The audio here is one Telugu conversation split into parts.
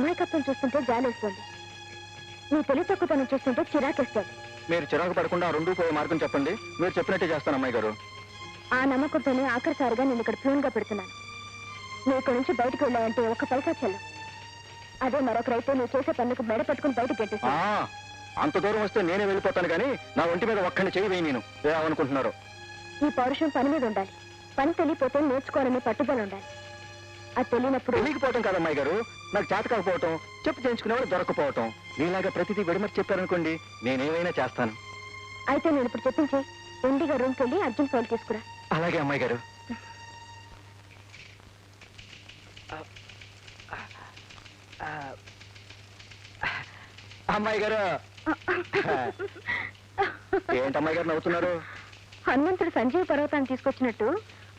అమాయకత్వం చూస్తుంటే జాలేస్తుంది నీ తెలివి తక్కువతనం చూస్తుంటే చిరాకేస్తుంది మీరు చిరాకు పడకుండా రెండు పోయే మార్గం చెప్పండి. మీరు చెప్పినట్టే చేస్తాను అమ్మాయి గారు. ఆ నమ్మకంతోనే ఆఖరిసారిగా నేను ఇక్కడ ప్యూన్గా పెడుతున్నాను. నువ్వు ఇక్కడ నుంచి బయటకు వెళ్ళావంటే ఒక్క పైసా చెల్లం. అదే మరొకరైతే నువ్వు చేసే పనులకు మెడ పట్టుకుని బయటకు ఆ, గెట్టేస్తాను అంత దూరం వస్తే నేనే వెళ్ళిపోతాను కానీ నా ఒంటి మీద ఒక్కడిని చేయి వేయి నేను. ఏమనుకుంటున్నారు. ఈ పౌరుషం పని మీద ఉండాలి. పని తెలియపోతే నేర్చుకోవాలనే పట్టుదల ఉండాలి. అది తెలియనప్పుడు తెలియకపోవటం కాదు అమ్మాయి గారు. నాకు చేత కాకపోవటం చెప్పు చేయించుకునేవాడు దొరకపోవటం. మీలాగా ప్రతిదీ విడమర్చి చెప్పారనుకోండి నేనేమైనా చేస్తాను. అయితే నేను ఇప్పుడు చెప్పించే ఎండిగా రూమ్కి వెళ్ళి అర్జున్ ఫైల్ తీసుకురా. అలాగే అమ్మాయి గారు. అమ్మాయి గారు. ఏంటి అమ్మాయి గారు నవ్వుతున్నారు? హనుమంతుడు సంజీవ పర్వతాన్ని తీసుకొచ్చినట్టు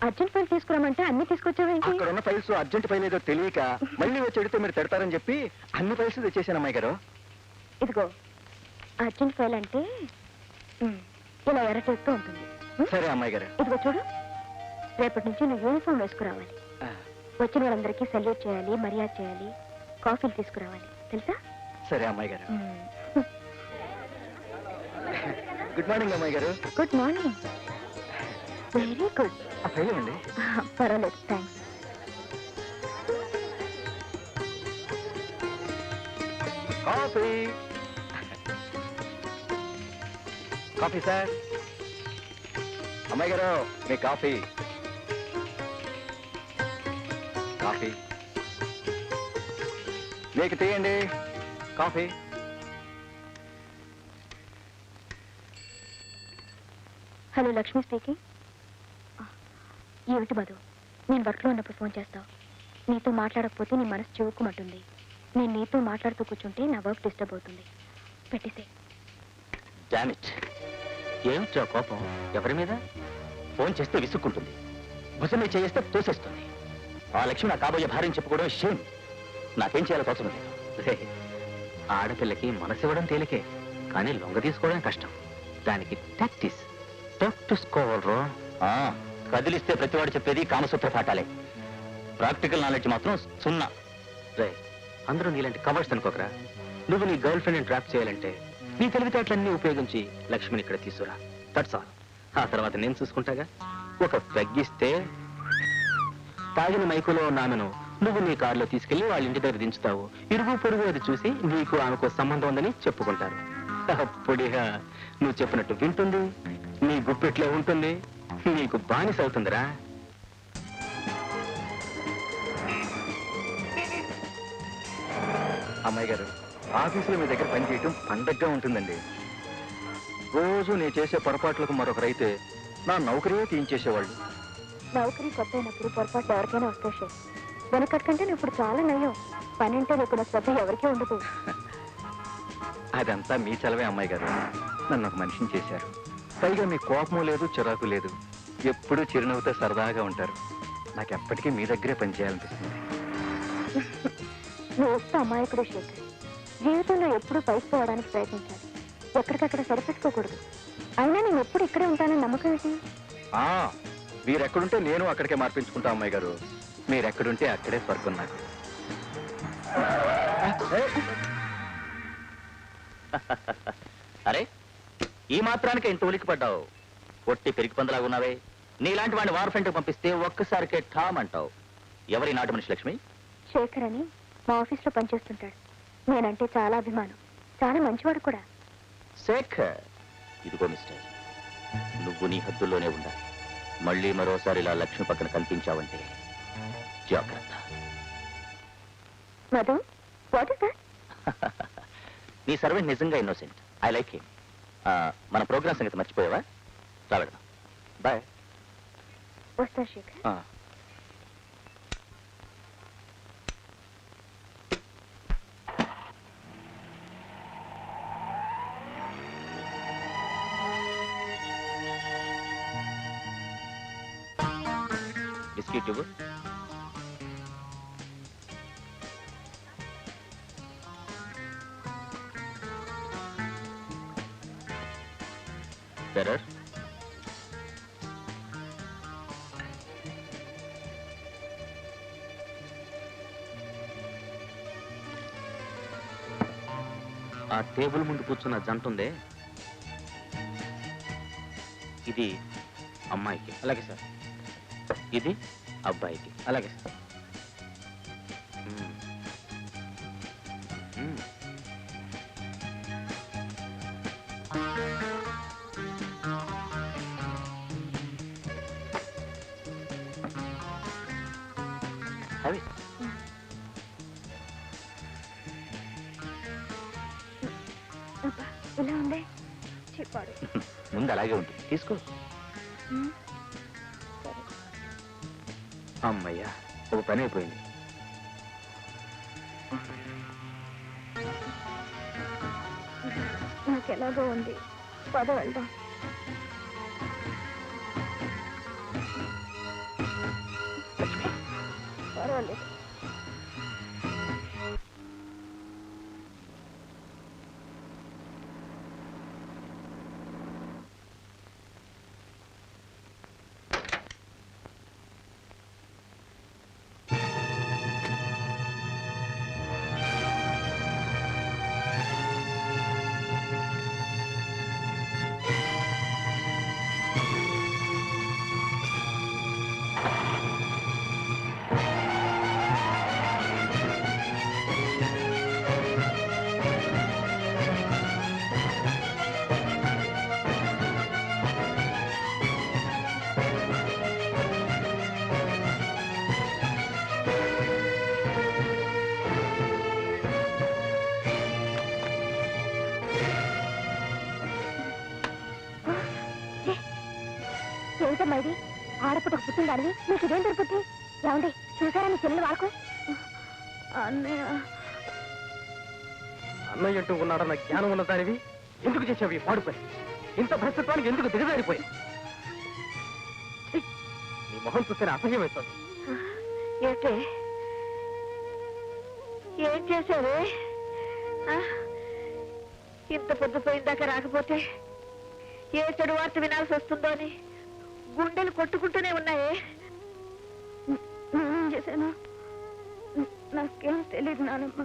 అర్జున్ ఫైల్ తీసుకురామంటే అన్ని తీసుకొచ్చావేంటి? అక్కడ ఉన్న ఫైల్స్ అర్జెంట్ ఫైల్ ఏదో తెలియక మళ్ళీ వచ్చి అడిగితే మీరు తిడతారని చెప్పి అన్ని ఫైల్స్ తెచ్చేసాను అమ్మాయి గారు. ఇదిగో అర్జున్ ఫైల్ అంటే ఉమ్, ఇలా ఎర్రటేస్తూ ఉంటుంది. ఉమ్, సరే అమ్మాయి గారు. ఇదిగో చూడు రేపటి నుంచి నువ్వు యూనిఫామ్ వేసుకురావాలి. వచ్చిన వాళ్ళందరికీ సెల్యూట్ చేయాలి మర్యాద చేయాలి కాఫీలు తీసుకురావాలి. తెలుసా? సరే అమ్మాయి గారు. గుడ్ మార్నింగ్ అమ్మాయి గారు. Good morning. Very good. ఇవ్వండి పర్వాలేదు థ్యాంక్స్ కాఫీ. Coffee sir. అమ్మాయి గారు మీ కాఫీ. కాఫీ. మీకు తీయండి కాఫీ. Hello Lakshmi speaking. ఏమిటి మధు నేను వర్క్లో ఉన్నప్పుడు ఫోన్ చేస్తావు. నీతో మాట్లాడకపోతే నీ మనసు చివుకుమంటుంది నేను నీతో మాట్లాడుతూ కూర్చుంటే నా వర్క్ డిస్టర్బ్ అవుతుంది. పెట్టేసే డామిట్ ఏమిట్రా కోపం? ఎవరి మీద? ఫోన్ చేస్తే విసుక్కుంటుంది. భుజమే చేస్తే తోసేస్తుంది. ఆ లక్ష్మి నా కాబోయే భార్యని చెప్పుకోవడం షేమ్ నాకేం చేయాలో తోచడం లేదు. ఆడపిల్లకి మనసు ఇవ్వడం తేలికే కానీ లొంగ తీసుకోవడం కష్టం. దానికి ప్రాక్టీస్ ప్రాక్టీసుకోవాలరా కదిలిస్తే ప్రతివాడు చెప్పేది కామసూత్ర పాఠాలే. ప్రాక్టికల్ నాలెడ్జ్ మాత్రం సున్నా. రే అందరూ నీలాంటి కవర్స్ అనుకోకరా? నువ్వు నీ గర్ల్ ఫ్రెండ్ని ట్రాప్ చేయాలంటే నీ తెలివితేటలన్నీ ఉపయోగించి లక్ష్మిని ఇక్కడ తీసుకురా. దట్స్ ఆల్ ఆ తర్వాత నేను చూసుకుంటాగా? ఒక తగ్గిస్తే తాగిన మైకులో ఉన్న ఆమెను నువ్వు నీ కారులో తీసుకెళ్ళి వాళ్ళ ఇంటి దగ్గర దించుతావు. ఇరుగు పొరుగు అది చూసి నీకు ఆమెకు సంబంధం ఉందని చెప్పుకుంటారు. అప్పుడిగా నువ్వు చెప్పినట్టు వింటుంది నీ గుప్పెట్లో ఉంటుంది. నీకు బానిస అవుతుందిరా. అమ్మాయి గారు ఆఫీసులో మీ దగ్గర పనిచేయటం పండగగా ఉంటుందండి. రోజు నేను చేసే పొరపాట్లకు మరొకరైతే నా నౌకరియే తీయించేసేవాళ్ళు. నౌకరీ కొత్త అయినప్పుడు పొరపాటు ఎవరికైనా వస్తే షేర్ వెనకట్కంటే నువ్వు ఇప్పుడు చాలా నయం. పని అంటే నీకు నా శ్రద్ధ ఎవరికీ ఉండదు. అదంతా మీ చలవే అమ్మాయి గారు. నన్ను ఒక మనిషిని చేశారు. పైగా మీ కోపము లేదు చిరాకు లేదు. ఎప్పుడూ చిరునవ్వుతో సరదాగా ఉంటారు. నాకు ఎప్పటికీ మీ దగ్గరే పనిచేయాలనిపిస్తుంది నువ్వు వస్తే అమాయకుడు శేఖర్. జీవితంలో ఎప్పుడూ పైకి పోవడానికి ప్రయత్నించాలి. ఎక్కడికక్కడ సరిపెట్టుకోకూడదు. అయినా నేను ఎప్పుడు ఇక్కడే ఉంటానని నమ్మకం ఏంటి? ఆ మీరెక్కడుంటే నేను అక్కడికే మార్పించుకుంటా అమ్మాయి గారు. మీరెక్కడుంటే అక్కడే స్వర్గం నాకు. అరే ఈ మాత్రానికి ఇంత ఉలికి పడ్డావు పొట్టి పెరిగి పందలాగా ఉన్నావే నీలాంటి వాడిని వార్ ఫ్రంట్కి పంపిస్తే ఒక్కసారికే ఠామ్ అంటావు. ఎవరి నాటు మనిషి లక్ష్మి? శేఖర్ అని మా ఆఫీస్లో పనిచేస్తుంటాడు. నేనంటే చాలా అభిమానం. చాలా మంచివాడు కూడా. శేఖర్! ఇదిగో మిస్టర్ నువ్వు నీ హద్దుల్లోనే ఉండాలి. మళ్ళీ మరోసారి ఇలా లక్ష్మి పక్కన కనిపించావంటే జాగ్రత్త. మధు వాట్ ఇస్ దట్ నీ సర్వెంట్ నిజంగా ఇన్నోసెంట్ ఐ లైక్ హిమ్ మన ప్రోగ్రామ్ సంగతి మర్చిపోయావా? రావడదాం బాయ్ వస్తా శేఖర్ బిస్కెట్ ఇవ్వు బెరర్ టేబుల్ ముందు కూర్చున్న జంట ఉందే ఇది అమ్మాయికి. అలాగే సార్. ఇది అబ్బాయికి. అలాగే సార్. అవి ఇలా ఉందే చెప్పాడు. ముందు అలాగే ఉంటుంది తీసుకో. అమ్మయ్యా ఒక పని అయిపోయింది. నాకు ఎలాగో ఉంది. పద వెళ్దాం. ఏమిటమ్మా ఇది ఆడపుటకు పుట్టిందానివి నీకు ఇదేం దొరుకుద్ది? ఏమండి చూసారా మీ చెల్లెలు వాడుకో అన్నయ్య. అన్నయ్య అంటూ ఉన్నాడన్న జ్ఞానం ఉన్న దానివి ఎందుకు చేసావు ఈ పాడుపై? ఇంత భ్రష్టత్వానికి ఎందుకు దిగజారిపోయి! నీ మొహం చూస్తేనే అసహ్యం అవుతుంది ఏంటే ఏం చేశావే? ఇంత పొద్దు పోయిందాకా రాకపోతే ఏ చెడు వార్త వినాల్సి వస్తుందో అని గుండెలు కొట్టుకుంటూనే ఉన్నాయే. నేనేం చేశాను నాకేం తెలియదు నానమ్మ.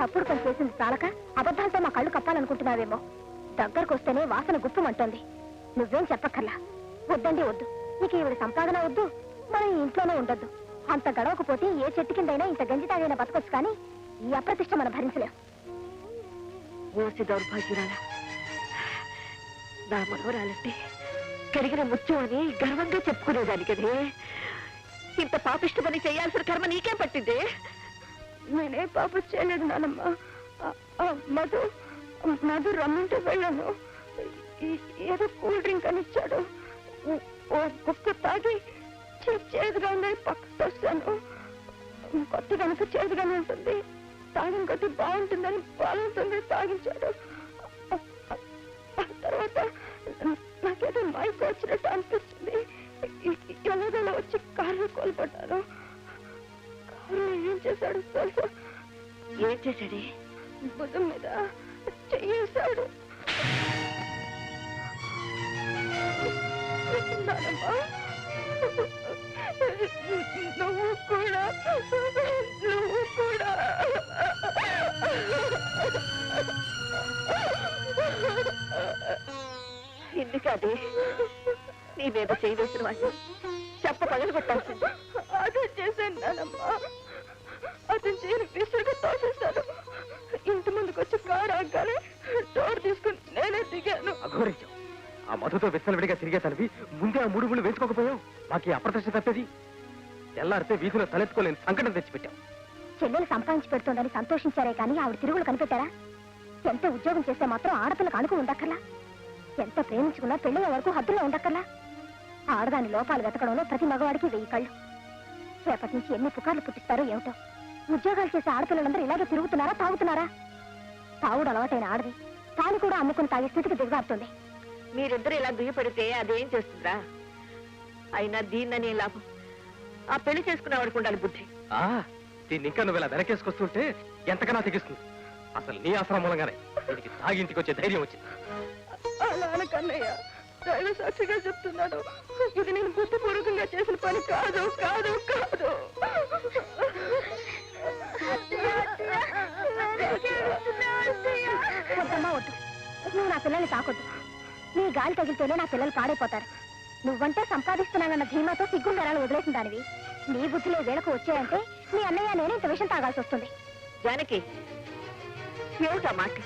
తప్పుడు పని చేసింది చాలక అబద్ధాలతో మా కళ్ళు కప్పాలనుకుంటున్నావేమో. దగ్గరకు వస్తేనే వాసన గుప్పమంటోంది. నువ్వేం చెప్పక్కర్లా. వద్దండి వద్దు. నీకు ఈవిడ సంపాదన వద్దు మనం ఇంట్లోనే ఉండొద్దు. అంత గడవకపోతే ఏ చెట్టు కిందైనా ఇంత గంజి తాగైనా బతకొచ్చు కానీ ఈ అప్రతిష్ట మనం భరించలేం. ఓసి దౌర్భాగ్యురాలా నా మనవరాలంటే కరిగిన ముత్యం అని గర్వంగా చెప్పుకునేదాని కదే. ఇంత పాపిష్ట పని చేయాల్సిన కర్మ నీకే పట్టింది? నేనే పాప చేయలేదు నానమ్మ. మధు మధు రమ్మంటే వెళ్ళాను. ఏదో కూల్ డ్రింక్ అని ఇచ్చాడు. ఓ- గుక్క తాగి చేదుగా ఉందని పక్కకు వస్తాను కొత్త కనుక చేదుగానే ఉంటుంది. తాగిన కొద్ది బాగుంటుందని బలవంతంగా తాగించాడు. వచ్చినట్టు అనిపిస్తుంది. ఎలాగోలా వచ్చి కారులో కోల్పడ్డాను కారులో ఏం చేశాడు తెలుసా? ఏం చేశాడే? భుజం మీద నానమ్మ, నువ్వు కూడా నువ్వు కూడా. ఎందుకది? నీ మీద చేయి వేసిన వాడిని చెప్ప పగలు కొట్టాల్సింది. అదే చేశాను నానమ్మా అతను చేయని విసురుగా తోసేశాను. ఇంటి ముందుకు వచ్చి కారు ఆగానే డోర్ తీసుకుని నేనే దిగాను. అఘోరించావు ఆ మధుతో విచ్చలవిడిగా తిరిగే తనవి ముందే ఆ మూడు ముళ్ళు వేసుకోకపోయావు? మాకు ఈ అప్రదర్శ తప్పేది? తెల్లారితే వీధిలో తలెత్తుకోలేని సంకటం తెచ్చిపెట్టావు. చెల్లెలు సంపాదించి పెడుతోందని సంతోషించారే కానీ ఆవిడ తిరుగులు కనిపెట్టారా? ఎంత ఉద్యోగం చేస్తే మాత్రం ఆడపిల్లకు అనుకు ఉండక్కర్లా? ఎంత ప్రేమించుకున్నా పెళ్ళయ్యే వరకు హద్దులో ఉండక్కర్లా? ఆడదాని లోపాలు వెతకడంలో ప్రతి మగవాడికి వెయ్యి కళ్ళు. రేపటి నుంచి ఎన్ని పుకార్లు పుట్టిస్తారో ఏమిటో. ఉద్యోగాలు చేసే ఆడపిల్లలందరూ ఇలాగే తిరుగుతున్నారా తాగుతున్నారా? తాగుడు అలవాటైన ఆడది తాను కూడా అమ్ముకుని తాగే స్థితికి దిగజారుతుంది మీరిద్దరు ఇలా దుయ్యపడితే అదేం చేస్తుందిరా? అయినా దీన్ననే లాభం. ఆ పెళ్ళి చేసుకునేవాడికి ఉండాలి బుద్ధి. ఆ దీన్ని ఇంకా నువ్వు ఇలా వెనకేసుకొస్తుంటే ఎంతకన్నా తెగిస్తుంది. అసలు నీ ఆశ్రమం మూలంగానే దీనికి తాగి ఇంటికి వచ్చే ధైర్యం వచ్చింది. అలా కన్నయ్య దైవ సాక్షిగా చెప్తున్నాడు ఇది నేను బుద్ధిపూర్వకంగా చేసిన పని కాదు కాదు కాదు. నువ్వు నా పిల్లల్ని తాకొద్దు. నీ గాలి తగిలితేనే నా పిల్లలు పాడైపోతారు. నువ్వంటే సంపాదిస్తున్నానన్న ధీమాతో సిగ్గుండరాలు వదిలేసిన దానివి. నీ బుద్ధిలో వేళకు వచ్చాయంటే నీ అన్నయ్య నేను ఇంత విషయం తాగాల్సి వస్తుంది. జానకి ఏమిటా మాట?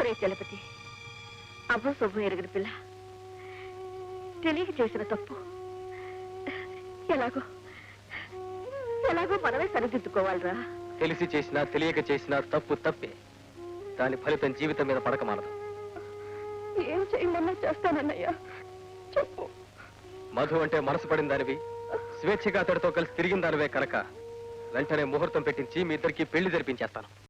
ఒరే చలపతి అభం శుభం ఎరగని పిల్ల. తెలియక చేసిన తప్పు. ఎలాగో ఎలాగో మనమే సరిదిద్దుకోవాలిరా. తెలిసి చేసినా తెలియక చేసినా తప్పు తప్పే. దాని ఫలితం జీవితం మీద పడక మానదు. ఏం చేయమన్నా చేస్తానన్నయ్యా. చెప్పు. మధు అంటే మనసు పడిన దానివి స్వేచ్ఛగా అతడితో కలిసి తిరిగిన దానివే కనుక. వెంటనే ముహూర్తం పెట్టించి మీ ఇద్దరికి పెళ్ళి జరిపించేస్తాను.